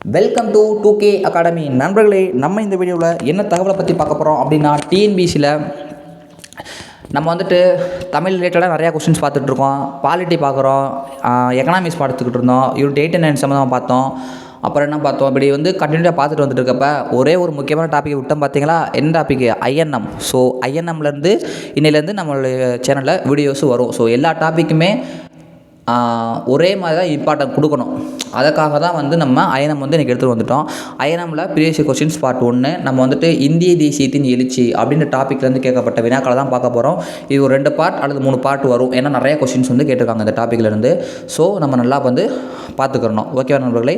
Welcome to two K academy நண்பர்களே நம்ம இந்த வீடியோவில் என்ன தகவலை பற்றி பார்க்க போகிறோம் அப்படின்னா டிஎன்பிசியில் நம்ம வந்துட்டு தமிழ் ரிலேட்டடாக நிறையா கொஸ்டின்ஸ் பார்த்துட்ருக்கோம் பாலிட்டி பார்க்குறோம். எக்கனாமிக்ஸ் பார்த்துக்கிட்டு இருந்தோம். யூனிட் எயிட் நைன் சம்மந்தமாக பார்த்தோம். அப்புறம் என்ன பார்த்தோம்? இப்படி வந்து கண்டினியூட்டாக பார்த்துட்டு வந்துட்டு இருக்கப்ப ஒரே ஒரு முக்கியமான டாப்பிக் விட்டோம் பார்த்தீங்களா? என்ன டாபிக் ஐஎன்எம் ஸோ ஐஎன்எம்லேருந்து இன்னிலேருந்து நம்மளுடைய சேனலில் வீடியோஸும் வரும். ஸோ எல்லா டாப்பிக்குமே ஒரே மாதிரி தான் இம்பார்ட்டன்ட் கொடுக்கணும். அதுக்காக தான் வந்து நம்ம அயனம் வந்து இன்றைக்கி எடுத்துகிட்டு வந்துட்டோம். அயனமில் ப்ரீவியஸ் கொஸ்டின்ஸ் பார்ட் ஒன்று நம்ம வந்துட்டு இந்திய தேசியத்தின் எழுச்சி அப்படின்ற டாப்பிக்லேருந்து கேட்கப்பட்ட வினாக்களை தான் பார்க்க போகிறோம் இது ஒரு ரெண்டு பார்ட் அல்லது மூணு பார்ட் வரும். ஏன்னா நிறைய கொஸ்டின்ஸ் வந்து கேட்டிருக்காங்க இந்த டாப்பிக்லேருந்து ஸோ நம்ம நல்லா வந்து பார்த்துக்கிறணும். ஓகேவா நண்பர்களே?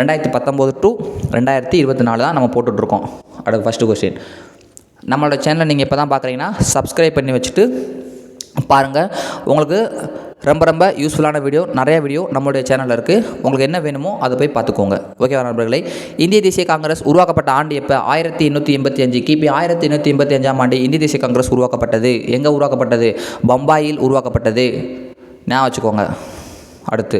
ரெண்டாயிரத்தி பத்தொம்போது டு ரெண்டாயிரத்தி இருபத்தி நாலு தான் நம்ம போட்டுட்ருக்கோம் அடுத்த ஃபஸ்ட்டு கொஸ்டின் நம்மளோட சேனலை நீங்கள் இப்போ தான் பார்க்குறீங்கன்னா சப்ஸ்கிரைப் பண்ணி வச்சுட்டு பாருங்கள் உங்களுக்கு ரொம்ப ரொம்ப யூஸ்ஃபுல்லான வீடியோ நிறைய வீடியோ நம்மளுடைய சேனலில் இருக்குது உங்களுக்கு என்ன வேணுமோ அதை போய் பார்த்துக்கோங்க. ஓகேவா நண்பர்களே? இந்திய தேசிய காங்கிரஸ் உருவாக்கப்பட்ட ஆண்டு எப்போ? ஆயிரத்தி எண்ணூற்றி எண்பத்தி அஞ்சு. கிபி ஆயிரத்தி எண்ணூற்றி எண்பத்தி அஞ்சாம் ஆண்டு இந்திய தேசிய காங்கிரஸ் உருவாக்கப்பட்டது. எங்கே உருவாக்கப்பட்டது? பம்பாயில் உருவாக்கப்பட்டது. ஞாபகம் வச்சுக்கோங்க. அடுத்து.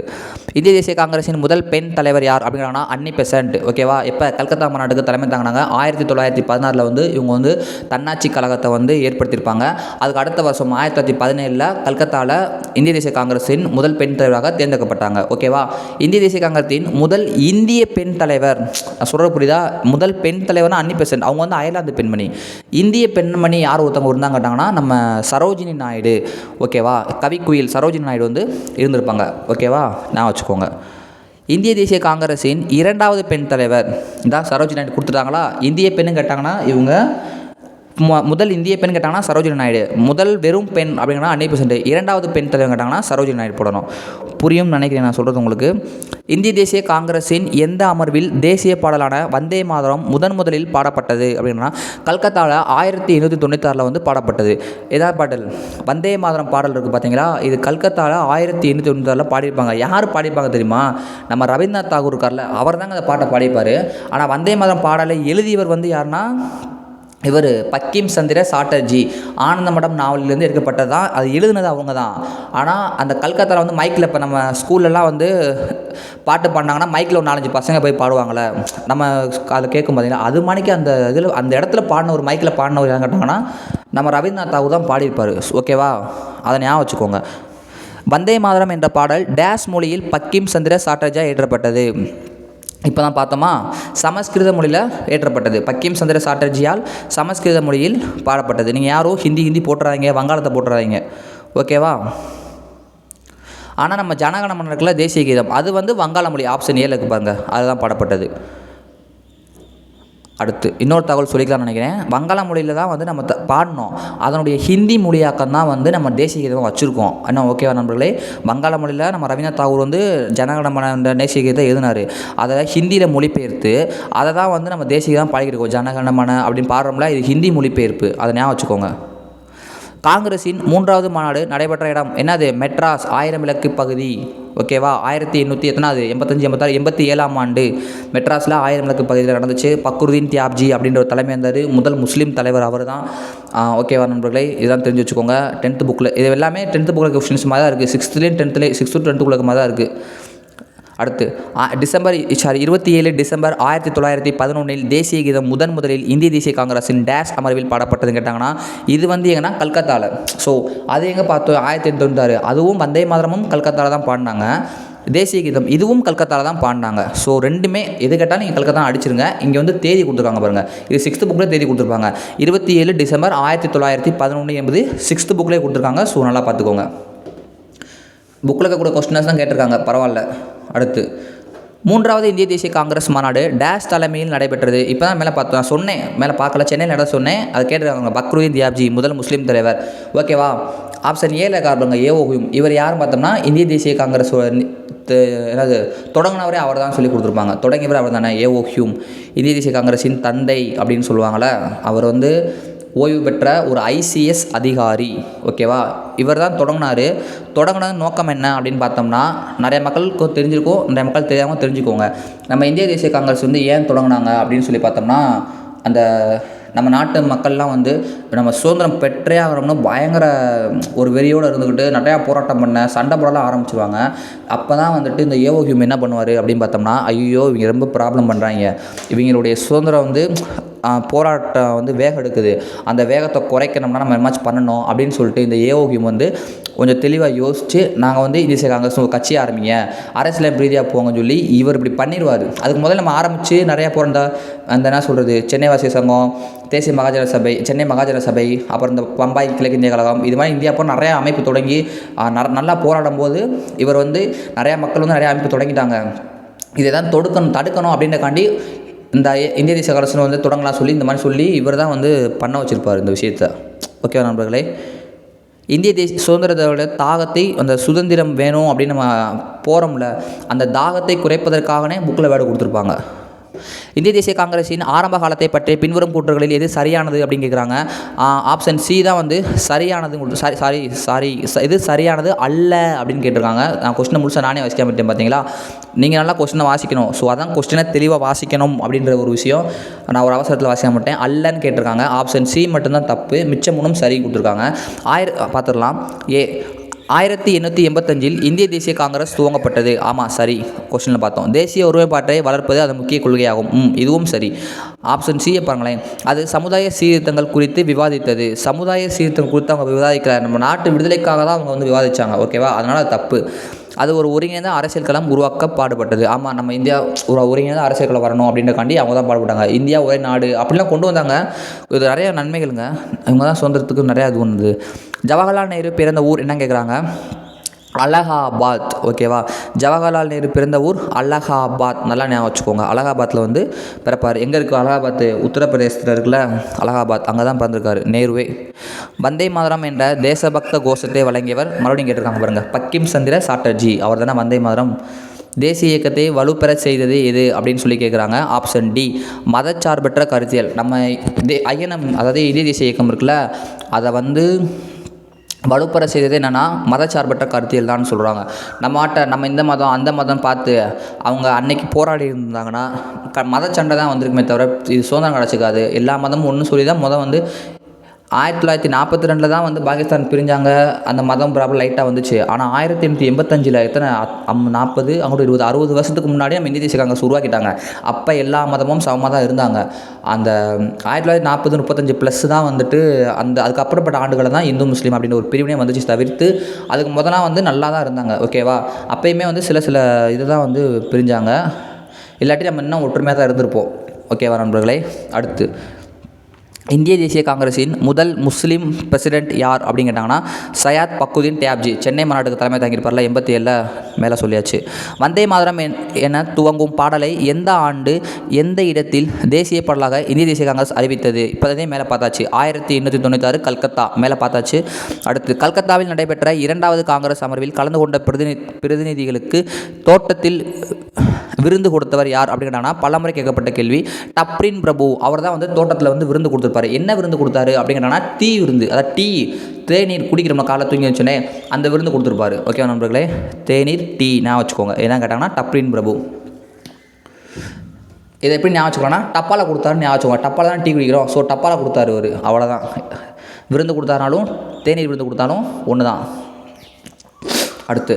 இந்திய தேசிய காங்கிரஸின் முதல் பெண் தலைவர் யார் அப்படிங்கிறாங்கன்னா அன்னி பெசன்ட். ஓகேவா இப்போ கல்கத்தா மாநாட்டுக்கு தலைமை தாங்கினாங்க. ஆயிரத்தி தொள்ளாயிரத்தி பதினாறில் வந்து இவங்க வந்து தன்னாட்சி கழகத்தை வந்து ஏற்படுத்தியிருப்பாங்க. அதுக்கு அடுத்த வருஷம் ஆயிரத்தி தொள்ளாயிரத்தி பதினேழில் கல்கத்தாவில் இந்திய தேசிய காங்கிரஸின் முதல் பெண் தலைவராக தேர்ந்தெடுக்கப்பட்டாங்க. ஓகேவா இந்திய தேசிய காங்கிரஸின் முதல் இந்திய பெண் தலைவர் சொல்கிற புரியுதா? முதல் பெண் தலைவர்னா அன்னி பெசன்ட். அவங்க வந்து அயர்லாந்து பெண்மணி. இந்திய பெண்மணி யார் ஒருத்தவங்க இருந்தாங்க கேட்டாங்கன்னா நம்ம சரோஜினி நாயுடு. ஓகேவா கவிக்குயில் சரோஜினி நாயுடு வந்து இருந்திருப்பாங்க. ஓகேவா? நான் வச்சுக்கோங்க. இந்திய தேசிய காங்கிரஸின் இரண்டாவது பெண் தலைவர். இந்த சரோஜினி நாயுடு கொடுத்துட்டாங்களா? இந்திய பெண்ணு கேட்டாங்கன்னா இவங்க முதல் இந்திய பெண் கேட்டாங்கன்னா சரோஜினி நாயுடு. முதல் வெறும் பெண் அப்படிங்கன்னா அன்னை பெசன்ட் இரண்டாவது பெண் தலைவர் கேட்டாங்கன்னா சரோஜினி நாயுடு போடணும். புரியும் நினைக்கிறேன் நான் சொல்கிறது உங்களுக்கு. இந்திய தேசிய காங்கிரஸின் எந்த அமர்வில் தேசிய பாடலான வந்தே மாதரம் முதன் முதலில் பாடப்பட்டது அப்படின்னா கல்கத்தாவில் ஆயிரத்தி எண்ணூற்றி தொண்ணூத்தாறில் வந்து பாடப்பட்டது. எதாவது பாடல் வந்தே மாதரம் பாடல் இருக்குது பார்த்தீங்களா இது கல்கத்தாவில் ஆயிரத்தி எண்ணூற்றி தொண்ணூத்தாறில் பாடியிருப்பாங்க. யார் பாடியிருப்பாங்க தெரியுமா? நம்ம ரவீந்திரநாத் தாகூர் இருக்கார்ல அவர் தாங்க அந்த பாட்டை பாடியிருப்பார். ஆனால் வந்தே மாதரம் பாடலை எழுதியவர் வந்து யாருன்னா இவர் பக்கிம் சந்திர சாட்டர்ஜி ஆனந்த மடம் நாவலிலேருந்து எடுக்கப்பட்டது தான். அது எழுதுனது அவங்க தான். ஆனால் அந்த கல்கத்தாவில் வந்து மைக்கில் இப்போ நம்ம ஸ்கூல்லலாம் வந்து பாட்டு பாடினாங்கன்னா மைக்கில் ஒரு நாலஞ்சு பசங்க போய் பாடுவாங்களே நம்ம அதை கேட்கும் பார்த்தீங்கன்னா அது மணிக்கு அந்த இதில் அந்த இடத்துல பாடின ஒரு மைக்கில் பாடினவர் ஒரு கேட்டாங்கன்னா நம்ம ரவீந்திரநாத் தாகூர் தான் பாடியிருப்பார். ஓகேவா அதை ஞாபகம் வச்சுக்கோங்க. வந்தே மாதரம் என்ற பாடல் டேஷ் மொழியில் பக்கிம் சந்திர சாட்டர்ஜா ஏற்றப்பட்டது இப்போ தான் பார்த்தோமா? சமஸ்கிருத மொழியில் ஏற்றப்பட்டது. பக்கிம் சந்திர சாட்டர்ஜியால் சமஸ்கிருத மொழியில் பாடப்பட்டது. நீங்கள் யாரும் ஹிந்தி ஹிந்தி போட்டுறாதீங்க வங்காளத்தை போட்டுறாதீங்க. ஓகேவா ஆனால் நம்ம ஜனகணமன் இருக்குல்ல தேசிய கீதம். அது வந்து வங்காள மொழி ஆப்ஷன் ஏழு இருக்கு பாருங்க. அதுதான் பாடப்பட்டது. அடுத்து இன்னொரு தகவல் சொல்லிக்கலாம்னு நினைக்கிறேன். வங்காள மொழியில் தான் வந்து நம்ம த- பாடினோம் அதனுடைய ஹிந்தி மொழியாக்கம் தான் வந்து நம்ம தேசிய கீதம் வச்சுருக்கோம். என்ன ஓகேவா நண்பர்களே? வங்காள மொழியில் நம்ம ரவீந்திரநாத் தாகூர் வந்து ஜனகணமன தேசிய கீதத்தை எழுதினார். அதை ஹிந்தியில் மொழிபெயர்த்து அதை தான் வந்து நம்ம தேசிய கீதம் பாடிக்கிருக்கோம் ஜனகணமன அப்படின்னு பாடுறோம்ல இது ஹிந்தி மொழிபெயர்ப்பு. அதை ஞாபகம் வச்சுக்கோங்க. காங்கிரஸின் மூன்றாவது மாநாடு நடைபெற்ற இடம் என்னது? மெட்ராஸ் ஆயிரம் விளக்கு பகுதி. ஓகேவா? ஆயிரத்தி எண்ணூற்றி எத்தனாவது? எண்பத்தஞ்சு எண்பத்தாறு எண்பத்தி ஏழாம் ஆண்டு. மெட்ராஸில் ஆயிரம் விளக்கு பகுதியில் நடந்துச்சு. பக்ருதீன் தியாப்ஜி அப்படின்ற ஒரு தலைமை இருந்தார் முதல் முஸ்லீம் தலைவர் அவர் தான் ஓகேவா நண்பர்களே? இதெல்லாம் தெரிஞ்சு வச்சுக்கோங்க. டென்த்து புக்கில் இது எல்லாமே டென்த்து புக்கில் கொஸ்டின்ஸ் மாதிரி தான் இருக்குது சிக்ஸ்த்துலேயும் டென்த்துலேயும் சிக்ஸ்த்து டென்த்துக்குள்ள மாதிரி தான் இருக்குது அடுத்து டிசம்பர் சாரி இருபத்தி ஏழு டிசம்பர் ஆயிரத்தி தொள்ளாயிரத்தி பதினொன்றில் தேசிய கீதம் முதன் முதலில் இந்திய தேசிய காங்கிரஸின் டேஷ் அமர்வில் பாடப்பட்டதுன்னு கேட்டாங்கன்னா இது வந்து எங்கன்னா கல்கத்தாவில் ஸோ அது எங்கே பார்த்தோம்? ஆயிரத்தி எண்ணூற்றி தொண்ணூத்தாறு. அதுவும் வந்தே மாதரமும் கல்கத்தாவில் தான் பாடினாங்க. தேசிய கீதம் இதுவும் கல்கத்தாவில் தான் பாடினாங்க. ஸோ ரெண்டுமே எது கேட்டாலும் நீங்கள் கல்கத்தா அடிச்சிருங்க. இங்கே வந்து தேதி கொடுத்துருக்காங்க பாருங்கள் இது சிக்ஸ்த்து புக்கில் தேதி கொடுத்துருப்பாங்க. இருபத்தி ஏழு டிசம்பர் ஆயிரத்தி தொள்ளாயிரத்தி பதினொன்று என்பது சிக்ஸ்த்து புக்லேயே கொடுத்துருக்காங்க. ஸோ நல்லா பார்த்துக்கோங்க. புக்கில் இருக்கக்கூடிய கொஸ்டின்ஸ் தான் கேட்டிருக்காங்க. பரவாயில்ல. அடுத்து மூன்றாவது இந்திய தேசிய காங்கிரஸ் மாநாடு டேஷ் தலைமையில் நடைபெற்றது. இப்போ தான் மேலே பார்த்தோம் நான் சொன்னேன். மேலே பார்க்கல சென்னையில் நட சொன்னேன். அது கேட்டிருக்காங்க பக்ருதீன் தியாப்ஜி முதல் முஸ்லீம் தலைவர். ஓகேவா? ஆப்ஷன் ஏல காரணங்க ஏஓஹும் இவர் யார் பார்த்தோம்னா இந்திய தேசிய காங்கிரஸ் என்னது தொடங்கினவரே அவர் தான் சொல்லி கொடுத்துருப்பாங்க. தொடங்கியவர் அவர் தானே ஏஓ ஹியூம். இந்திய தேசிய காங்கிரஸின் தந்தை அப்படின்னு சொல்லுவாங்கள்ல அவர் வந்து ஓய்வு பெற்ற ஒரு ஐசிஎஸ் அதிகாரி. ஓகேவா இவர் தான் தொடங்கினார். தொடங்கினது நோக்கம் என்ன அப்படின்னு பார்த்தோம்னா நிறைய மக்களுக்கு தெரிஞ்சிருக்கும் நிறைய மக்கள் தெரியாமல் தெரிஞ்சுக்கோங்க. நம்ம இந்திய தேசிய காங்கிரஸ் வந்து ஏன் தொடங்கினாங்க அப்படின்னு சொல்லி பார்த்தோம்னா அந்த நம்ம நாட்டு மக்கள்லாம் வந்து நம்ம சுதந்திரம் பெற்றே ஆகணும்னு பயங்கர ஒரு வெறியோடு இருந்துக்கிட்டு நிறையா போராட்டம் பண்ண சண்டை போடலாம் ஆரம்பிச்சுவாங்க அப்போ தான் வந்துட்டு இந்த ஏவோ ஹியூம் என்ன பண்ணுவார் அப்படின்னு பார்த்தோம்னா ஐயோ இவங்க ரொம்ப ப்ராப்ளம் பண்ணுறாங்க இவங்களுடைய சுதந்திரம் வந்து போராட்டம் வந்து வேகம் எடுக்குது. அந்த வேகத்தை குறைக்கணும்னா நம்ம என்னாச்சும் பண்ணணும் அப்படின்னு சொல்லிட்டு இந்த ஏஓகியம் வந்து கொஞ்சம் தெளிவாக யோசித்து நாங்கள் வந்து இந்திய காங்கிரஸ் ஒரு கட்சி ஆரம்பிங்க. அரசியல் ரீதியாக போங்கன்னு சொல்லி இவர் இப்படி பண்ணிடுவார். அதுக்கு முதல்ல நம்ம ஆரம்பித்து நிறையா போகிற அந்த என்ன சொல்கிறது சென்னை வாசிய சங்கம் தேசிய மகாஜன சபை சென்னை மகாஜன சபை அப்புறம் இந்த பம்பாய் கிழக்கு இந்திய கழகம் இது மாதிரி இந்தியா போல் நிறையா அமைப்பு தொடங்கி நல்லா போராடும் போது இவர் வந்து நிறையா மக்கள் வந்து நிறையா அமைப்பு தொடங்கிட்டாங்க. இதை தான் தொடுக்கணும் தடுக்கணும் அப்படின்றக்காண்டி இந்த இந்திய தேசிய அரசு வந்து தொடங்கலாம் சொல்லி இந்த மாதிரி சொல்லி இவர் தான் வந்து பண்ண வச்சுருப்பார் இந்த விஷயத்த. ஓகேவா நண்பர்களே? இந்திய தேசிய சுதந்திரத்தோட தாகத்தை அந்த சுதந்திரம் வேணும் அப்படின்னு நம்ம போகிறோம்ல அந்த தாகத்தை குறைப்பதற்காகனே புக்கில் வேர்டு கொடுத்துருப்பாங்க. இந்திய தேசிய காங்கிரஸின் ஆரம்ப காலத்தை பற்றி பின்வரும் கூற்றுகளில் எது சரியானது அப்படின்னு கேட்குறாங்க. ஆப்ஷன் சி தான் வந்து சரியானது சாரி சாரி சாரி இது சரியானது அல்ல அப்படின்னு கேட்டிருக்காங்க. நான் கொஸ்டினை முழுசாக நானே வாசிக்காம விட்டேன் பார்த்தீங்களா? நீங்கள் நல்லா கொஸ்டினை வாசிக்கணும். ஸோ அதான் கொஸ்டினை தெளிவாக வாசிக்கணும் அப்படின்ற ஒரு விஷயம். நான் ஒரு அவசரத்தில் வாசிக்க மாட்டேன் அல்லன்னு கேட்டிருக்காங்க. ஆப்ஷன் சி மட்டும்தான் தப்பு. மிச்சம் மூணும் சரி கொடுத்துருக்காங்க. ஆயிர பார்த்துடலாம். ஏ ஆயிரத்தி எண்ணூற்றி எண்பத்தஞ்சில் இந்திய தேசிய காங்கிரஸ் துவங்கப்பட்டது. ஆமாம் சரி. கொஸ்டினில் பார்த்தோம். தேசிய ஒருமைப்பாட்டை வளர்ப்பது அது முக்கிய கொள்கையாகும். ம் இதுவும் சரி. ஆப்ஷன் சியை பாருங்களேன். அது சமுதாய சீர்திருத்தங்கள் குறித்து விவாதித்தது. சமுதாய சீர்திருத்தம் குறித்து அவங்க விவாதிக்கிறார் நம்ம நாட்டு விடுதலைக்காக தான் அவங்க வந்து விவாதித்தாங்க ஓகேவா அதனால் தப்பு. அது ஒரு ஒருங்கிணைந்த அரசியல் களம் உருவாக்க பாடுபட்டது. ஆமாம் நம்ம இந்தியா ஒரு ஒருங்கிணைந்த அரசியல் களம் வரணும் அப்படின்றக்காண்டி அவங்க தான் பாடுபட்டாங்க. இந்தியா ஒரே நாடு அப்படிலாம் கொண்டு வந்தாங்க. இது நிறைய நன்மைகளுங்க. இவங்க தான் சுதந்திரத்துக்கு நிறையா இது வந்தது ஜவஹர்லால் நேரு பிறந்த ஊர் என்ன கேட்குறாங்க அலகாபாத் ஓகேவா? ஜவஹர்லால் நேரு பிறந்த ஊர் அலகாபாத். நல்லா ஞாபகம் வச்சுக்கோங்க. அலகாபாத்தில் வந்து பிறப்பார். எங்கே இருக்குது அலகாபாத்? உத்தரப்பிரதேசத்தில் இருக்குல்ல அலகாபாத். அங்கே தான் பிறந்திருக்காரு நேருவே. வந்தே மாதரம் என்ற தேசபக்த கோஷத்தை வழங்கியவர் மறுபடியும் கேட்டிருக்காங்க பாருங்க. பக்கிம் சந்திர சாட்டர்ஜி. அவர் தானே வந்தே மாதரம். தேசிய இயக்கத்தை வலுப்பெற செய்தது எது அப்படின்னு சொல்லி கேட்குறாங்க ஆப்ஷன் டி. மதச்சார்பற்ற கருத்தியல். நம்ம தே ஐஎன்எம் அதாவது இந்திய தேசிய இயக்கம் இருக்குல்ல அதை வந்து வலுப்பெற செய்தது என்னென்னா மதச்சார்பற்ற கருத்தியல் தான் சொல்கிறாங்க நம்ம ஆட்ட நம்ம இந்த மதம் அந்த மதம் பார்த்து அவங்க அன்னைக்கு போராடி இருந்தாங்கன்னா க மதச்சண்டை தான் வந்திருக்குமே தவிர இது சுதந்திரம் கிடச்சிக்காது எல்லா மதமும் ஒன்று சொல்லி தான் மொதல் வந்து ஆயிரத்தி தொள்ளாயிரத்தி நாற்பத்தி ரெண்டில் தான் வந்து பாகிஸ்தான் பிரிஞ்சாங்க. அந்த மதம் ப்ராப்ளம் லைட்டாக வந்துச்சு. ஆனால் ஆயிரத்தி எண்ணூற்றி எண்பத்தஞ்சில் எத்தனை அம் நாற்பது அங்கோட இருபது அறுபது வருஷத்துக்கு முன்னாடி நம்ம இந்திய தேசிய காங்கிரஸ் உருவாக்கிட்டாங்க. அப்போ எல்லா மதமும் சமமாக தான் இருந்தாங்க. அந்த ஆயிரத்தி தொள்ளாயிரத்தி நாற்பது முப்பத்தஞ்சு ப்ளஸ் தான் வந்துட்டு அந்த அதுக்கப்புறப்பட்ட ஆண்டுகளை தான் இந்து முஸ்லீம் அப்படின்னு ஒரு பிரிவினே வந்துச்சு தவிர்த்து அதுக்கு முதலாம் வந்து நல்லா தான் இருந்தாங்க. ஓகேவா அப்போயுமே வந்து சில சில இதுதான் வந்து பிரிஞ்சாங்க. இல்லாட்டி நம்ம இன்னும் ஒற்றுமையாக தான் இருந்திருப்போம். ஓகேவா நண்பர்களே? அடுத்து. இந்திய தேசிய காங்கிரஸின் முதல் முஸ்லீம் பிரசிடென்ட் யார் அப்படின்னு கேட்டாங்கன்னா சயாத் பக்குதீன் டேப்ஜி சென்னை மாநாட்டுக்கு தலைமை தாங்கியிருப்பார்ல எண்பத்தி ஏழில் மேலே சொல்லியாச்சு. வந்தே மாதரம் என்- என துவங்கும் பாடலை எந்த ஆண்டு எந்த இடத்தில் தேசிய பாடலாக இந்திய தேசிய காங்கிரஸ் அறிவித்தது? இப்போதே மேலே பார்த்தாச்சு. ஆயிரத்தி எண்ணூற்றி தொண்ணூத்தாறு கல்கத்தா. மேலே பார்த்தாச்சு. அடுத்து கல்கத்தாவில் நடைபெற்ற இரண்டாவது காங்கிரஸ் அமர்வில் கலந்து கொண்ட பிரதிநி பிரதிநிதிகளுக்கு தோட்டத்தில் விருந்து கொடுத்தவர் யார் அப்படின்னு கேட்டாங்கன்னா பலமுறை கேட்கப்பட்ட கேள்வி டப்ரின் பிரபு. அவர் தான் வந்து தோட்டத்தில் வந்து விருந்து கொடுத்துருப்பாரு. என்ன விருந்து கொடுத்தாரு அப்படின்னு கேட்டாங்கன்னா டீ விருந்து. அதாவது டீ தேநீர் குடிக்கிறோம் காலை தூங்கி வச்சோன்னே அந்த விருந்து கொடுத்துருப்பாரு. ஓகேவா நண்பர்களே? தேநீர் டீ நான் வச்சுக்கோங்க. என்ன கேட்டாங்கன்னா டப்ரின் பிரபு. இதை எப்படி ஞாபகம் வச்சுக்கோன்னா டப்பால கொடுத்தாரு ஞாபகம் வச்சுக்கோங்க. டப்பால தான் டீ குடிக்கிறோம். ஸோ டப்பால கொடுத்தாரு அவர். அவ்வளோதான் விருந்து கொடுத்தாருனாலும் தேநீர் விருந்து கொடுத்தாலும் ஒன்று தான் அடுத்து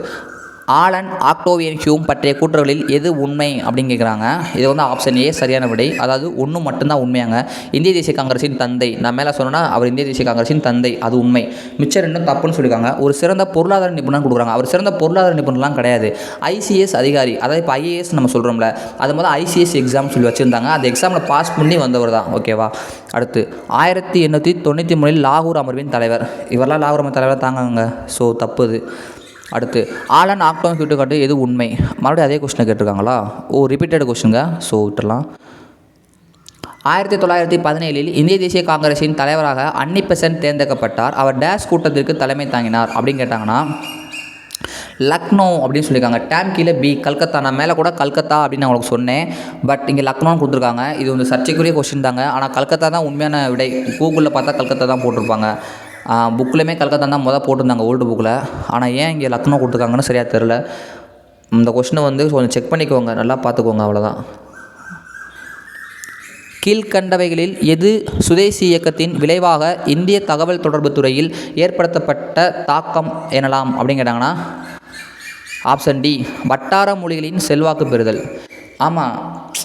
ஆலன் ஆக்டோவியன் ஹியூம் பற்றிய கூற்றுகளில் எது உண்மை அப்படின்னு கேட்குறாங்க. இது வந்து ஆப்ஷன் ஏ சரியான விடை. அதாவது ஒன்று மட்டும்தான் உண்மையாங்க. இந்திய தேசிய காங்கிரஸின் தந்தை. நான் மேலே சொன்னேன்னா அவர் இந்திய தேசிய காங்கிரஸின் தந்தை. அது உண்மை. மிச்சம் ரெண்டும் தப்புன்னு சொல்லியிருக்காங்க. ஒரு சிறந்த பொருளாதார நிபுணர் கொடுக்குறாங்க. அவர் சிறந்த பொருளாதார நிபுணர்லாம் கிடையாது. ஐசிஎஸ் அதிகாரி. அதாவது இப்போ ஐஏஎஸ் நம்ம சொல்கிறோம்ல அது முதல்ல ஐசிஎஸ் எக்ஸாம் சொல்லி வச்சுருந்தாங்க. அந்த எக்ஸாமில் பாஸ் பண்ணி வந்தவர் தான். ஓகேவா அடுத்து ஆயிரத்தி எண்ணூற்றி தொண்ணூற்றி மூணில் லாகூர் அமர்வின் தலைவர். இவரெல்லாம் லாகூர் அமர்வின் தலைவர் தாங்க ஸோ தப்பு இது அடுத்து ஆலன் ஆக்டோன் காட்டு எது உண்மை? மறுபடியும் அதே கொஸ்டினை கேட்டிருக்காங்களா? ஓ ரிப்பீட்டட் கொஸ்டினுங்க ஸோ விட்டுறலாம். ஆயிரத்தி தொள்ளாயிரத்தி பதினேழில் இந்திய தேசிய காங்கிரஸின் தலைவராக அன்னி பெசன்ட் தேர்ந்தெடுக்கப்பட்டார். அவர் டேஷ் கூட்டத்திற்கு தலைமை தாங்கினார். அப்படின்னு கேட்டாங்கன்னா லக்னோ அப்படின்னு சொல்லியிருக்காங்க. டேம் கீழே பி கல்கத்தா. நான் மேலே கூட கல்கத்தா அப்படின்னு நான் உங்களுக்கு சொன்னேன். பட் இங்கே லக்னோன்னு கொடுத்துருக்காங்க. இது வந்து சர்ச்சைக்குரிய கொஸ்டின் தாங்க. ஆனால் கல்கத்தா தான் உண்மையான விடை. கூகுளில் பார்த்தா கல்கத்தா தான் போட்டிருப்பாங்க. புக்லையுமே கல்கத்தா தான் மொதல் போட்டிருந்தாங்க ஓல்டு புக்கில் ஆனால் ஏன் இங்கே லக்னோ கொடுத்துருக்காங்கன்னு சரியாக தெரில இந்த கொஷினை வந்து கொஞ்சம் செக் பண்ணிக்கோங்க நல்லா பார்த்துக்கோங்க அவ்வளோதான் கீழ்க்கண்டவைகளில் எது சுதேசி இயக்கத்தின் விளைவாக இந்திய தகவல் தொடர்பு துறையில் ஏற்படுத்தப்பட்ட தாக்கம் எனலாம்? அப்படின்னு கேட்டாங்கன்னா ஆப்ஷன் டி வட்டார மொழிகளின் செல்வாக்கு பெறுதல். ஆமாம்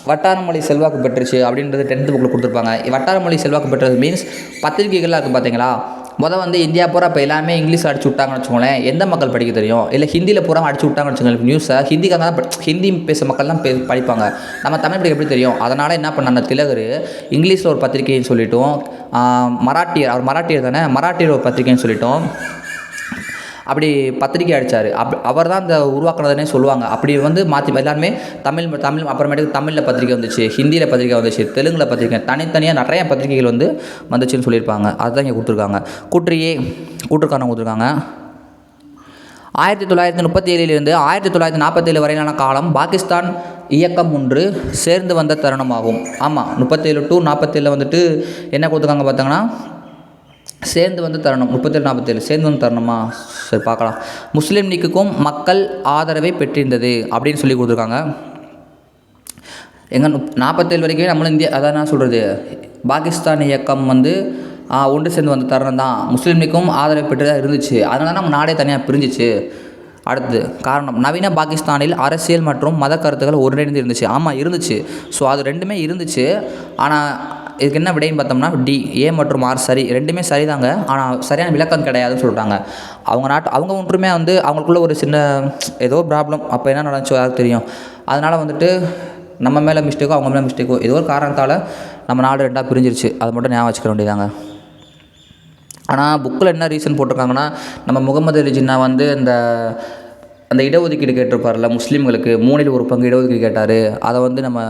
வட்டார மொழி செல்வாக்கு பெற்றுச்சு அப்படின்றது டென்த்து புக்கில் கொடுத்துருப்பாங்க. வட்டார மொழி செல்வாக்கு பெற்றது மீன்ஸ் பத்திரிகைகள்லாம் இருக்குது பார்த்தீங்களா மொதல் வந்து இந்தியா பூரா இப்போ எல்லாமே இங்கிலீஷ் அடிச்சு விட்டாங்கன்னு வச்சுக்கோங்களேன். எந்த மக்கள் படிக்க தெரியும்? இல்லை ஹிந்தியில் பூரா அடிச்சு விட்டாங்கன்னு வச்சுக்கோங்களேன் நியூஸை ஹிந்திக்காக தான் ஹிந்தி பேச மக்கள் தான் படிப்பாங்க. நம்ம தமிழ் படிக்க எப்படி தெரியும்? அதனால் என்ன பண்ண அந்த திலகர் இங்கிலீஷில் ஒரு பத்திரிகைன்னு சொல்லிட்டோம் மராட்டியர் அவர் மராட்டியர் தானே? மராட்டியர் ஒரு பத்திரிகைன்னு சொல்லிட்டோம் அப்படி பத்திரிக்கை அடித்தார் அப் அவர் தான் இந்த உருவாக்குனதுனே சொல்லுவாங்க. அப்படி வந்து மாற்றி எல்லாருமே தமிழ் தமிழ் அப்புறமேட்டுக்கு தமிழில் பத்திரிக்கை வந்துச்சு ஹிந்தியில் பத்திரிக்கை வந்துச்சு தெலுங்கில் பத்திரிக்கை தனித்தனியாக நிறைய பத்திரிகைகள் வந்து வந்துச்சுன்னு சொல்லியிருப்பாங்க. அதுதான் இங்கே கொடுத்துருக்காங்க. கூற்றியே கூற்றுக்காரங்க கொடுத்துருக்காங்க. ஆயிரத்தி தொள்ளாயிரத்தி முப்பத்தி ஏழிலிருந்து ஆயிரத்தி தொள்ளாயிரத்தி நாற்பத்தேழு வரையிலான காலம் பாகிஸ்தான் இயக்கம் ஒன்று சேர்ந்து வந்த தருணமாகும். ஆமாம் முப்பத்தேழு டு நாற்பத்தேழில் வந்துட்டு என்ன கொடுத்துருக்காங்க பார்த்தாங்கன்னா சேர்ந்து வந்து தரணும். முப்பத்தேழு நாற்பத்தேழு சேர்ந்து வந்து தரணுமா? சரி பார்க்கலாம். முஸ்லீம் லீக்குக்கும் மக்கள் ஆதரவை பெற்றிருந்தது அப்படின்னு சொல்லி கொடுத்துருக்காங்க. எங்கள் நாற்பத்தேழு வரைக்குமே நம்மளும் இந்தியா அதான் நான் சொல்கிறது பாகிஸ்தான் இயக்கம் வந்து ஒன்று சேர்ந்து வந்த தருணம் தான். முஸ்லீம் லீக்கும் ஆதரவு பெற்றதாக இருந்துச்சு. அதனால தான் நம்ம நாடே தனியாக பிரிஞ்சிச்சு. அடுத்து காரணம். நவீன பாகிஸ்தானில் அரசியல் மற்றும் மத கருத்துக்கள் ஒருங்கிணைந்து இருந்துச்சு. ஆமாம் இருந்துச்சு. ஸோ அது ரெண்டுமே இருந்துச்சு. ஆனால் இதுக்கு என்ன விடைன்னு பார்த்தோம்னா டி ஏ மற்றும் ஆர் சரி ரெண்டுமே சரிதாங்க. ஆனால் சரியான விளக்கம் கிடையாதுன்னு சொல்கிறாங்க அவங்க நாட்டு அவங்க ஒன்றுமே வந்து அவங்களுக்குள்ள ஒரு சின்ன ஏதோ ப்ராப்ளம் அப்போ என்ன நடந்துச்சோ யாருக்கு தெரியும். அதனால் வந்துட்டு நம்ம மேலே மிஸ்டேக்கோ அவங்க மேலே மிஸ்டேக்கோ ஏதோ ஒரு காரணத்தால் நம்ம நாடு ரெண்டாக பிரிஞ்சிருச்சு. அதை மட்டும் ஞாபகம் வச்சுக்க வேண்டியதாங்க. ஆனால் புக்கில் என்ன ரீசன் போட்டிருக்காங்கன்னா நம்ம முகமது அலி ஜின்னா வந்து இந்த அந்த இடஒதுக்கீடு கேட்டிருப்பார்ல முஸ்லீம்களுக்கு மூணில் ஒரு பங்கு இடஒதுக்கீடு கேட்டார். அதை வந்து நம்ம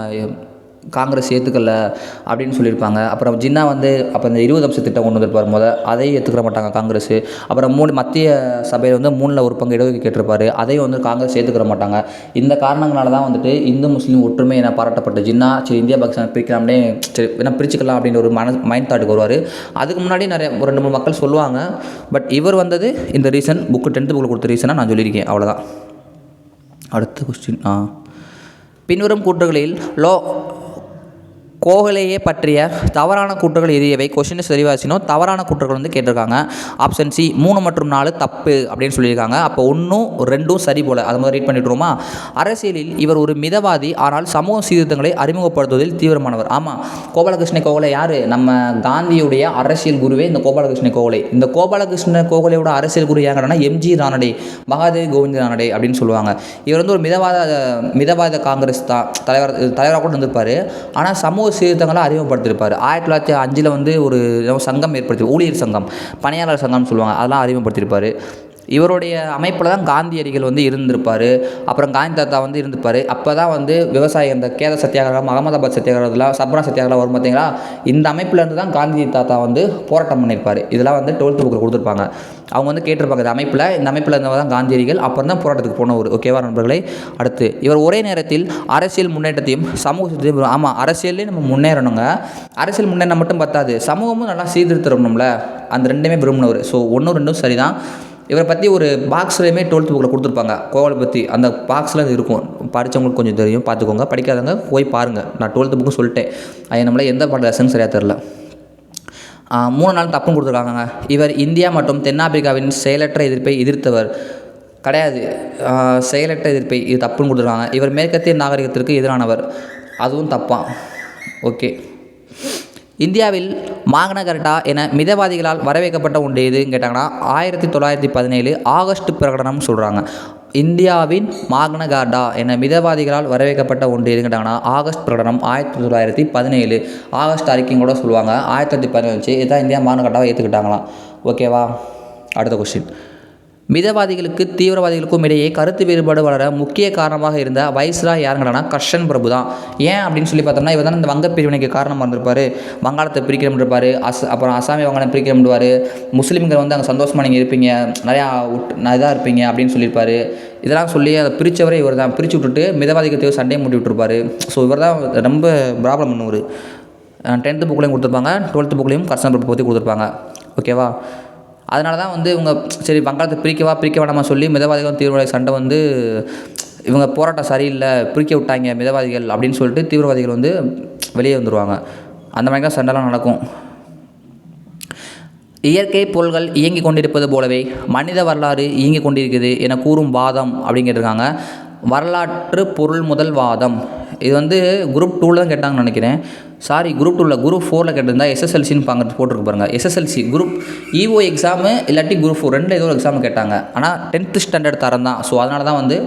காங்கிரஸ் ஏற்றுக்கல அப்படின்னு சொல்லியிருப்பாங்க. அப்புறம் ஜின்னா வந்து அப்போ இந்த இருபது அம்ச திட்டம் கொண்டு வந்திருப்பார். முத அதையும் ஏற்றுக்கிற மாட்டாங்க காங்கிரஸ். அப்புறம் மூணு மத்திய சபையில் வந்து மூணில் ஒரு பங்கு இடஒதுக்கீடு கேட்டிருப்பார். அதையும் வந்து காங்கிரஸ் ஏற்றுக்கிற மாட்டாங்க. இந்த காரணங்களால தான் வந்துட்டு இந்து முஸ்லீம் ஒற்றுமை என பாராட்டப்பட்ட ஜின்னா சரி இந்தியா பாகிஸ்தான் பிரிக்கலாம்னே சரி என்ன பிரிச்சுக்கலாம் அப்படின்னு ஒரு மன மைண்ட் தாட்டுக்கு வருவார். அதுக்கு முன்னாடி நிறைய ஒரு ரெண்டு மூணு மக்கள் சொல்லுவாங்க. பட் இவர் வந்தது இந்த ரீசன் புக்கு டென்த்து புக்கில் கொடுத்த ரீசனாக நான் சொல்லியிருக்கேன். அவ்வளோதான் அடுத்த கொஸ்டின் ஆ. பின்வரும் கூற்றுகளில் லோ கோகலேயே பற்றிய தவறான கூற்றுகள் எரியவை. கொஷின் சரிவாசினோம் தவறான கூற்றுகள் வந்து கேட்டிருக்காங்க. ஆப்ஷன் சி மூணு மற்றும் நாலு தப்பு அப்படின்னு சொல்லியிருக்காங்க. அப்போ ஒன்றும் ரெண்டும் சரி போல். அதை மாதிரி ரீட் பண்ணிட்டுருமா அரசியலில் இவர் ஒரு மிதவாதி ஆனால் சமூக சீர்திருத்தங்களை அறிமுகப்படுத்துவதில் தீவிரமானவர். ஆமாம் கோபாலகிருஷ்ண கோகலை யார்? நம்ம காந்தியுடைய அரசியல் குருவே இந்த கோபாலகிருஷ்ண கோகலை. இந்த கோபாலகிருஷ்ண கோகலையோட அரசியல் குரு யாங்கன்னா எம்ஜி ரானடே மகாதேவி கோவிந்த ரானடே அப்படின்னு சொல்லுவாங்க. இவர் வந்து ஒரு மிதவாத மிதவாத காங்கிரஸ் தான் தலைவர் தலைவராக கூட இருந்திருப்பார். ஆனால் சமூக சீர்திருத்தங்களை அறிமுகப்படுத்தியிருப்பார். ஆயிரத்தி தொள்ளாயிரத்தி அஞ்சில் வந்து ஒரு சங்கம் ஏற்படுத்தி ஊழியர் சங்கம் பணியாளர் சங்கம்னு சொல்லுவாங்க. அதெல்லாம் அறிமுகப்படுத்தியிருப்பார். இவருடைய அமைப்பில் தான் காந்தியடிகள் வந்து இருந்திருப்பார். அப்புறம் காந்தி தாத்தா வந்து இருந்திருப்பார். அப்போ தான் வந்து விவசாயி அந்த கேத சத்தியாகிரகம் அகமதாபாத் சத்தியாகிரகத்தில் சப்ரா சத்தியாகிரகம் வரும் பார்த்தீங்களா இந்த அமைப்புலேருந்து தான் காந்தி தாத்தா வந்து போராட்டம் பண்ணியிருப்பார். இதெல்லாம் வந்து டுவெல்த் புக்கில் கொடுத்துருப்பாங்க. அவங்க வந்து கேட்டிருப்பாங்க இந்த அமைப்பில். இந்த அமைப்பில் இருந்தவங்க தான் காந்தியடிகள் அப்புறம் தான் போராட்டத்துக்கு போனவர். ஓகேவா நண்பர்களே? அடுத்து இவர் ஒரே நேரத்தில் அரசியல் முன்னேற்றத்தையும் சமூக சீர்திருத்தத்தையும் ஆமாம் அரசியல்லையும் நம்ம முன்னேறணுங்க. அரசியல் முன்னேறம் மட்டும் பத்தாது. சமூகமும் நல்லா சீர்திருத்தணும்ல. அந்த ரெண்டுமே விரும்பினவர். ஸோ ஒன்றும் ரெண்டும் சரிதான். இவரை பற்றி ஒரு பாக்ஸ்லேயுமே டுவெல்த் புக்கில் கொடுத்துருப்பாங்க. கோவலை பற்றி அந்த பாக்ஸில் அது இருக்கும். படித்தவங்களுக்கு கொஞ்சம் தெரியும். பார்த்துக்கோங்க. படிக்காதவங்க போய் பாருங்கள் நான் டுவெல்த்து புக்கு சொல்லிட்டேன். அது நம்மளால் எந்த பாட லெசன் சரியாக தெரில மூணு நாள் தப்பும் கொடுத்துருக்காங்க இவர் இந்தியா மற்றும் தென்னாப்பிரிக்காவின் செயலற்ற எதிர்ப்பை எதிர்த்தவர். கிடையாது. செயலற்ற எதிர்ப்பை இது தப்புன்னு கொடுத்துருக்காங்க. இவர் மேற்கத்திய நாகரிகத்திற்கு எதிரானவர். அதுவும் தப்பான் ஓகே. இந்தியாவில் மாகனகர்டா என மிதவாதிகளால் வரவேற்கப்பட்ட ஒன்று எதுன்னு கேட்டாங்கன்னா ஆயிரத்தி தொள்ளாயிரத்தி பதினேழு ஆகஸ்ட் பிரகடனம்னு சொல்கிறாங்க இந்தியாவின் மாக்னகார்டா என மிதவாதிகளால் வரவேற்கப்பட்ட ஒன்று எதுக்கிட்டாங்கன்னா ஆகஸ்ட் பிரகடனம் ஆயிரத்தி தொள்ளாயிரத்தி பதினேழு. ஆகஸ்ட் அறிக்கையும் கூட சொல்லுவாங்க. ஆயிரத்தி தொள்ளாயிரத்தி பதினேழு இதுதான் இந்தியா மாகனகார்டாவை ஏற்றுக்கிட்டாங்களாம் ஓகேவா? அடுத்த கொஸ்டின் மிதவாதிகளுக்கு தீவிரவாதிகளுக்கும் இடையே கருத்து வேறுபாடு வளர முக்கிய காரணமாக இருந்த வைஸ்ரா யாருங்கன்னா கர்ஷன் பிரபு தான் ஏன் அப்படின்னு சொல்லி பார்த்தோம்னா இவர் தான் இந்த வங்க பிரிவினைக்கு காரணமாக இருந்திருப்பார். வங்காளத்தை பிரிக்கிறோம்ன்றிருப்பார் அஸ் அப்புறம் அசாமிய வங்காளம் பிரிக்கிறோம்டுவார் முஸ்லீம்கள் வந்து அங்கே சந்தோஷமாக நீங்கள் இருப்பீங்க நிறையா உட் இதாக இருப்பீங்க அப்படின்னு சொல்லியிருப்பார். இதெல்லாம் சொல்லி அதை பிரித்தவரே இவர் தான். பிரித்து விட்டுட்டு மிதவாதிகள் தேவை சண்டையை மூட்டி விட்டுருப்பாரு. ஸோ இவர் தான் ரொம்ப ப்ராப்ளம் பண்ணுவார். டென்த்து புக்லேயும் கொடுத்துருப்பாங்க டுவெல்த்து புக்லேயும் கர்ஷன் பிரபு பற்றி கொடுத்துருப்பாங்க. ஓகேவா அதனால தான் வந்து இவங்க சரி வங்காளத்தை பிரிக்கவா பிரிக்க வேணாமா சொல்லி மிதவாதிகள் தீவிரவாதி சண்டை வந்து இவங்க போராட்டம் சரியில்லை பிரிக்க விட்டாங்க மிதவாதிகள் அப்படின்னு சொல்லிட்டு தீவிரவாதிகள் வந்து வெளியே வந்துடுவாங்க அந்த மாதிரி தான் சண்டைலாம் நடக்கும். இயற்கை பொருள்கள் இயங்கிக் கொண்டிருப்பது போலவே மனித வரலாறு இயங்கிக் கொண்டிருக்குது என கூறும் வாதம் அப்படின்னு வரலாற்று பொருள் முதல் வாதம். இது வந்து குரூப் டூவில் தான் கேட்டாங்கன்னு நினைக்கிறேன். சாரி குரூப் டூவில் குரூப் ஃபோரில் கேட்டிருந்தா எஸ்எஸ்எல்சின்னு பாங்க போட்டிருக்கு பாருங்கள் SSLC group E O exam இல்லாட்டி குரூப் ஃபோர் ரெண்டு ஏதோ ஒரு எக்ஸாம் கேட்டாங்க. ஆனால் டென்த்து ஸ்டாண்டர்ட் தரம் தான். ஸோ அதனால தான் வந்து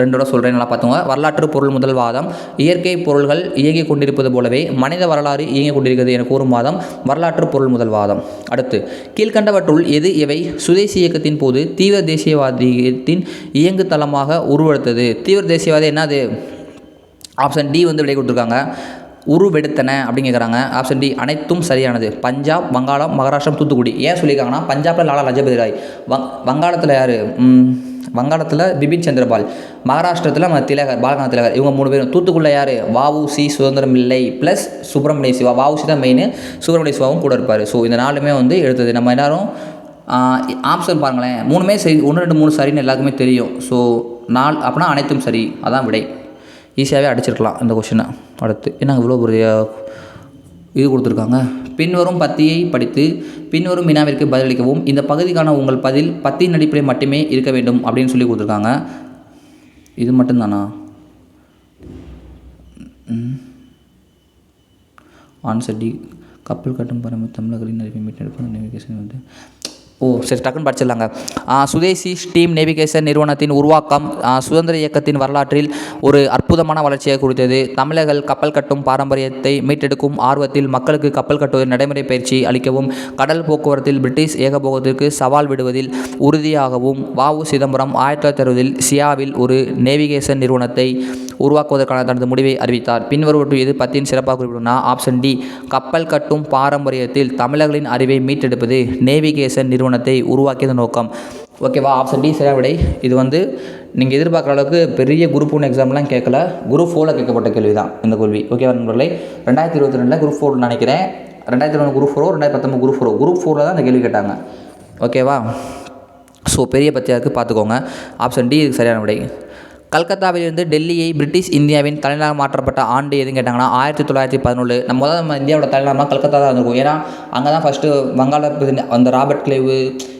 ரெண்டோட சொல்கிறேன் நல்லா பார்த்துங்க வரலாற்று பொருள் முதல் வாதம் இயற்கை பொருள்கள் இயங்கி கொண்டிருப்பது போலவே மனித வரலாறு இயங்கிக் கொண்டிருக்கிறது என கூறும் வாதம் வரலாற்று பொருள் முதல் வாதம். அடுத்து கீழ்கண்டவற்றுள் எது இவை? சுதேசி இயக்கத்தின் போது தீவிர தேசியவாதியத்தின் இயங்கு தளமாக உருவெடுத்தது. தீவிர தேசியவாதி என்னது ஆப்ஷன் டி வந்து விடை கொடுத்துருக்காங்க. உருவெடுத்தன அப்படின்னு கேட்குறாங்க ஆப்ஷன் டி அனைத்தும் சரியானது. பஞ்சாப் வங்காளம் மகாராஷ்டிரம் தூத்துக்குடி. ஏன் சொல்லியிருக்காங்கன்னா பஞ்சாபில் லாலா லஜபதி ராய். வங் வங்காளத்தில் யார்? வங்காளத்தில் பிபின் சந்திரபால். மகாராஷ்டிரத்தில் நம்ம திலகர் பாலகான திலகர். இவங்க மூணு பேரும். தூத்துக்குள்ள யார்? வாவு சி சுதந்திரம் இல்லை. ப்ளஸ் சுப்பிரமணிய சிவா. வாவு சி தான் மெயின் சுப்பிரமணிய சிவாவும் கூட இருப்பார். ஸோ இந்த நாலுமே வந்து எடுத்தது. நம்ம எல்லாரும் ஆப்ஷன் பாருங்களேன். மூணுமே சரி ஒன்று ரெண்டு மூணு சரின்னு எல்லாருக்குமே தெரியும். ஸோ நாள் அப்படின்னா அனைத்தும் சரி. அதான் விடை. ஈஸியாகவே அடிச்சிருக்கலாம் இந்த கொஷினை. அடுத்து என்ன இவ்வளோ பெரிய இது கொடுத்துருக்காங்க? பின்வரும் பத்தியை படித்து பின்வரும் வினாவிற்கு பதிலளிக்கவும் இந்த பகுதிக்கான உங்கள் பதில் பத்தியின் அடிப்படையில் மட்டுமே இருக்க வேண்டும் அப்படின்னு சொல்லி கொடுத்துருக்காங்க. இது மட்டும்தானா? ஆன்சர் டி கப்பல் கட்டும் பரம்பு தமிழர்களின் அறிவை மீட்டெடுப்பு நேவிகேஷன் வந்து ஓ சரி டக்குன்னு படிச்சிடலாங்க. சுதேசி ஸ்டீம் நேவிகேஷன் நிறுவனத்தின் உருவாக்கம் சுதந்திர இயக்கத்தின் வரலாற்றில் ஒரு அற்புதமான வளர்ச்சியை குறித்தது. தமிழர்கள் கப்பல் கட்டும் பாரம்பரியத்தை மீட்டெடுக்கும் ஆர்வத்தில் மக்களுக்கு கப்பல் கட்டுவதில் நடைமுறை பயிற்சி அளிக்கவும் கடல் போக்குவரத்தில் பிரிட்டிஷ் ஏகபோகத்திற்கு சவால் விடுவதில் உறுதியாகவும் வாவு சிதம்பரம் ஆயிரத்தி தொள்ளாயிரத்தி அறுபதில் சியாவில் ஒரு நேவிகேஷன் நிறுவனத்தை உருவாக்குவதற்கான தனது முடிவை அறிவித்தார். பின்வருவற்று இது பத்தியின் சிறப்பாக குறிப்பிடும்னா ஆப்ஷன் டி கப்பல் கட்டும் பாரம்பரியத்தில் தமிழர்களின் அறிவை மீட்டெடுப்பது நேவிகேஷன் நிறுவனத்தை உருவாக்கியது நோக்கம். ஓகேவா ஆப்ஷன் டி சரியா விடை. இது வந்து நீங்கள் எதிர்பார்க்குற அளவுக்கு பெரிய குரூப் ஒன் எக்ஸாம்லாம் கேட்கல. குரூப் ஃபோரில் கேட்கப்பட்ட கேள்வி தான் இந்த கேள்வி. ஓகேவா நண்பர்களே. ரெண்டாயிரத்தி இருபத்தி ரெண்டில் குரூப் ஃபோர் நினைக்கிறேன். ரெண்டாயிரத்தி இருபது குரூப் ஃபோரோ ரெண்டாயிரத்தி பத்தொம்பது குரூப் ஃபோரோ குரூப் ஃபோரில் தான் அந்த கேள்வி கேட்டாங்க. ஓகேவா ஸோ பெரிய பத்தியாக இருக்குது பார்த்துக்கோங்க. ஆப்ஷன் டி இதுக்கு சரியான விடை. கல்கத்தாவிலிருந்து டெல்லியை பிரிட்டிஷ் இந்தியாவின் தலைநகரம் மாற்றப்பட்ட ஆண்டு எதுன்னு கேட்டாங்கன்னா ஆயிரத்தி தொள்ளாயிரத்தி பதினொன்று. நம்ம முதல்ல நம்ம இந்தியாவோட தலைநகரமாக கல்கத்தா தான் இருந்திருக்கும். ஏன்னா அங்கே தான் ஃபஸ்ட்டு வங்காள அந்த ராபர்ட் கிளேவு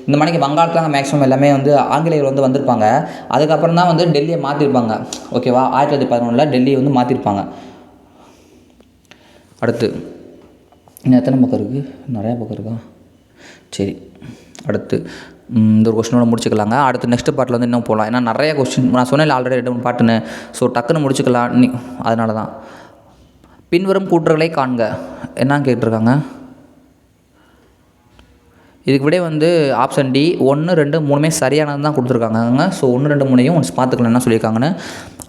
இந்த மணிக்கு வங்காளத்தில் தான் மேக்ஸிமம் எல்லாமே வந்து ஆங்கிலேயர் வந்து வந்திருப்பாங்க. அதுக்கப்புறம் தான் வந்து டெல்லியை மாற்றிருப்பாங்க ஓகேவா ஆயிரத்தி தொள்ளாயிரத்தி பதினொன்றில் டெல்லியை வந்து மாற்றிருப்பாங்க அடுத்து இன்னும் எத்தனை பக்கம் இருக்குது நிறையா பக்கம் இருக்கா? சரி அடுத்து இந்த ஒரு கொஸ்டினோட முடிச்சுக்கலாங்க. அடுத்து நெக்ஸ்ட் பார்ட்டில் வந்து இன்னும் போகலாம் ஏன்னா நிறைய கொஸ்டின் நான் சொன்னேன் ஆல்ரெடி ரெண்டு மூணு பாட்டுன்னு. ஸோ டக்குன்னு முடிச்சுக்கலாம். நீ அதனால தான் பின்வரும் கூற்றுகளை காண்க. என்ன கேட்டிருக்காங்க? இதுக்கு விட வந்து ஆப்ஷன் டி ஒன்று ரெண்டு மூணுமே சரியானது தான் கொடுத்துருக்காங்க ஸோ ஒன்று ரெண்டு மூணையும் ஒன்று பார்த்துக்கலாம் என்ன சொல்லியிருக்காங்கன்னு.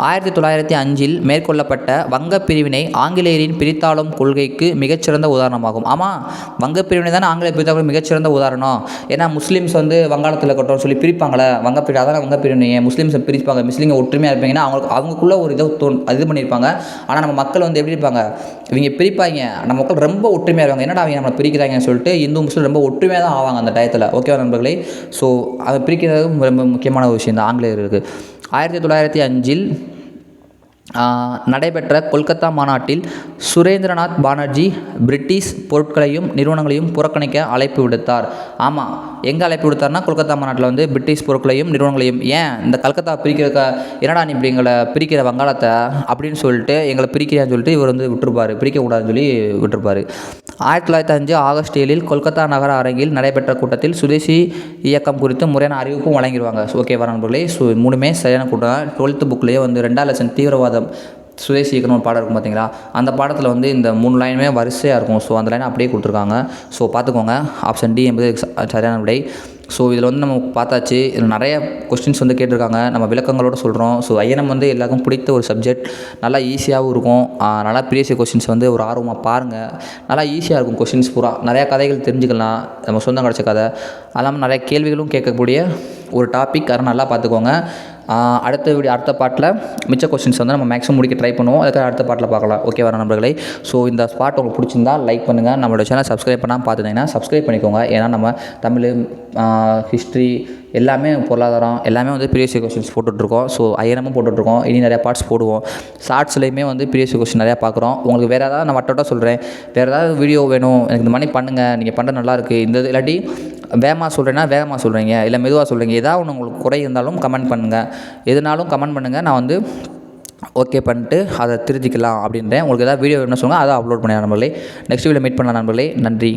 ஆயிரத்தி தொள்ளாயிரத்தி அஞ்சில் மேற்கொள்ளப்பட்ட வங்கப் பிரிவினை ஆங்கிலேயரின் பிரித்தாளும் கொள்கைக்கு மிகச்சிறந்த உதாரணமாகும். ஆமாம் வங்கப் பிரிவினை தானே ஆங்கிலேய பிரித்தாளும் மிகச்சிறந்த உதாரணம். ஏன்னா முஸ்லீம்ஸ் வந்து வங்காளத்தில் கட்டுறோம் சொல்லி பிரிப்பாங்களே வங்க பிரி அதான் வங்க பிரிவினையை முஸ்லீம்ஸை பிரிப்பாங்க முஸ்லீம்ங்க ஒற்றுமையாக இருப்பீங்கன்னா அவங்களுக்கு அவங்களுக்குள்ள ஒரு இதை தோன் இது பண்ணியிருப்பாங்க. ஆனால் நம்ம மக்கள் வந்து எப்படி இருப்பாங்க? இவங்க பிரிப்பாங்க. நம்ம மக்கள் ரொம்ப ஒற்றுமையாக இருப்பாங்க. என்னடா அவங்க நம்மளை பிரிக்கிறாங்கன்னு சொல்லிட்டு இந்து முஸ்லீம் ரொம்ப ஒற்றுமையாக தான் ஆவாங்க அந்த டயத்தில். ஓகேவா நண்பர்களே? ஸோ அதை பிரிக்கிறது ரொம்ப முக்கியமான ஒரு விஷயம் தான் ஆங்கிலேயர்களுக்கு. ஆயிரத்தி தொள்ளாயிரத்தி அஞ்சில் நடைபெற்ற கொல்கத்தா மாநாட்டில் சுரேந்திரநாத் பானர்ஜி பிரிட்டிஷ் பொருட்களையும் நிறுவனங்களையும் புறக்கணிக்க அழைப்பு விடுத்தார். ஆமாம் எங்கே அழைப்பு விடுத்தார்னா கொல்கத்தா மாநாட்டில் வந்து பிரிட்டிஷ் பொருட்களையும் நிறுவனங்களையும். ஏன் இந்த கல்கத்தா பிரிக்கிறக்க என்னடா நீ இப்படி எங்களை பிரிக்கிற வங்காளத்தை அப்படின்னு சொல்லிட்டு எங்களை பிரிக்கிறேன்னு சொல்லிட்டு இவர் வந்து விட்டுருப்பார். பிரிக்கக்கூடாதுன்னு சொல்லி விட்டுருப்பார். ஆயிரத்தி தொள்ளாயிரத்தி அஞ்சு ஆகஸ்ட் ஏழில் கொல்கத்தா நகர அரங்கில் நடைபெற்ற கூட்டத்தில் சுதேசி இயக்கம் குறித்து முறையான அறிவிப்பும் வழங்கிடுவாங்க. ஓகேவா நண்பர்களே ஸோ மூணுமே சரியான கூட்டம். டுவெல்த்து புக்லேயே வந்து ரெண்டாம் லட்சம் தீவிரவாதம் சுதேசி இயக்கணும் ஒரு பாடம் இருக்கும் பார்த்தீங்களா? அந்த பாடத்தில் வந்து இந்த மூணு லைனுமே வரிசையாக இருக்கும். ஸோ அந்த லைனை அப்படியே கொடுத்துருக்காங்க. ஸோ பார்த்துக்கோங்க. ஆப்ஷன் டி என்பது சரியான விடை. ஸோ இதில் வந்து நம்ம பார்த்தாச்சு. இதில் நிறைய கொஸ்டின்ஸ் வந்து கேட்டிருக்காங்க. நம்ம விளக்கங்களோடு சொல்கிறோம் ஸோ ஐஎன்எம் வந்து எல்லாருக்கும் பிடித்த ஒரு சப்ஜெக்ட் நல்லா ஈஸியாகவும் இருக்கும். நல்லா பிஎஸ்சி கொஸ்டின்ஸ் வந்து ஒரு ஆர்வமாக பாருங்கள் நல்லா ஈஸியாக இருக்கும் கொஸ்டின்ஸ் பூரா. நிறையா கதைகள் தெரிஞ்சுக்கலாம். நம்ம சொந்தம் கிடச்ச கதை. அது இல்லாமல் நிறைய கேள்விகளும் கேட்கக்கூடிய ஒரு டாபிக் அதை நல்லா பார்த்துக்கோங்க. அடுத்த வீடியோ அடுத்த பாட்டில் மிச்ச கொஸ்டின்ஸ் வந்து நம்ம மேக்ஸிமம் முடிக்க ட்ரை பண்ணுவோம். அதுக்காக அடுத்த பாட்டில் பார்க்கலாம். ஓகே வர நண்பர்களே? ஸோ இந்த ஸ்பாட் உங்களுக்கு பிடிச்சிருந்தா லைக் பண்ணுங்கள் நம்மளோட சேனல் சப்ஸ்கிரைப் பண்ணாமல் பார்த்துட்டிங்கன்னா சப்ஸ்கிரைப் பண்ணிக்கோங்க. ஏன்னா நம்ம தமிழ் ஹிஸ்ட்ரி எல்லாமே பொருளாதாரம் எல்லாமே வந்து ப்ரீவியஸ் கொஸ்டின்ஸ் போட்டுட்ருக்கோம். ஸோ ஐயனமும் போட்டுட்ருக்கோம். இனி நிறையா பார்ட்ஸ் போடுவோம். ஷார்ட்ஸ்லையுமே வந்து ப்ரீவியஸ் கொஸ்டின் நிறையா பார்க்குறோம். உங்களுக்கு வேறு ஏதாவது நான் வட்டோட்டாக சொல்கிறேன் வேறு ஏதாவது வீடியோ வேணும். எனக்கு இந்த மாதிரி பண்ணுங்கள் நீங்கள் பண்ணுறது நல்லாயிருக்கு இந்த இது இல்லாட்டி வேகமாக சொல்கிறேன்னா வேகமாக சொல்கிறீங்க இல்லை மெதுவாக சொல்கிறீங்க ஏதாவது ஒன்று உங்களுக்கு குறை இருந்தாலும் கமெண்ட் பண்ணுங்கள் எதுனாலும் கமெண்ட் பண்ணுங்கள் நான் வந்து ஓகே பண்ணிட்டு அதை திருத்திக்கலாம் அப்படின்றேன். உங்களுக்கு ஏதாவது வீடியோ வேணும்னு சொல்லுங்கள் அதை அப்லோட் பண்ணி நண்பர்களே. நெக்ஸ்ட் வீடியோ மீட் பண்ணலாம் நண்பர்களே. நன்றி.